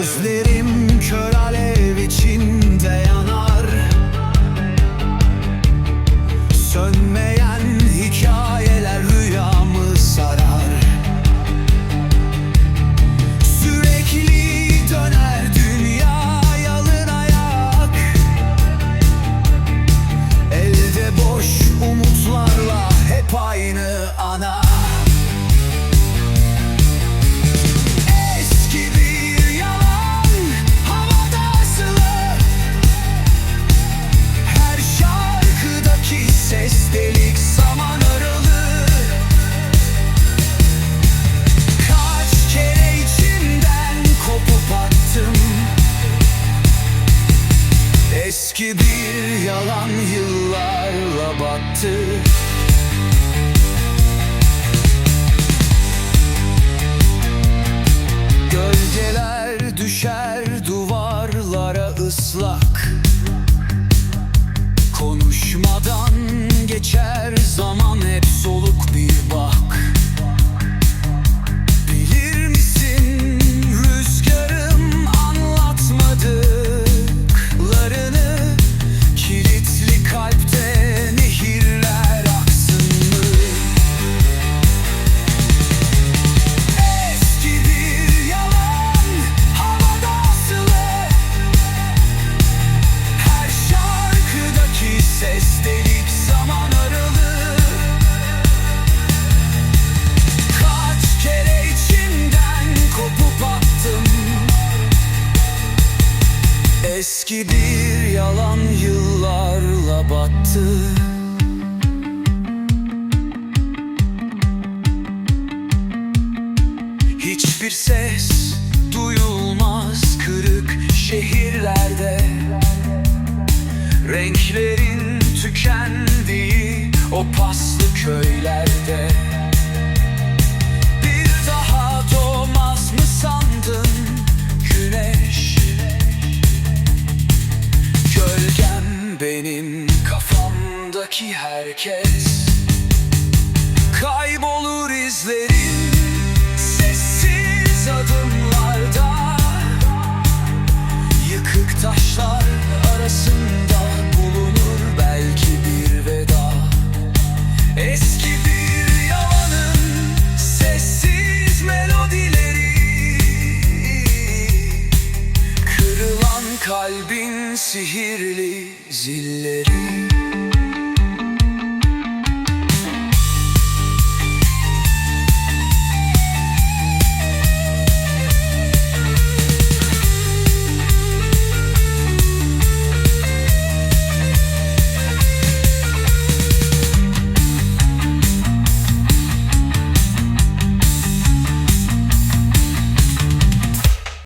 Gözlerim kör alev içinde yanar. Sönmeyen hikayeler rüyamı sarar. Sürekli döner dünya yalın ayak. Elde boş umutlarla hep aynı ana yalan yıllarla battı. Gölgeler düşer duvarlara ıslak. Konuşmadan geçer zaman hep soluk bir bak Eski bir yalan yıllarla battı. Hiçbir ses duyulmaz kırık şehirlerde. Renklerin tükendiği o paslı köylerde benim kafamdaki herkes kalbin sihirli zilleri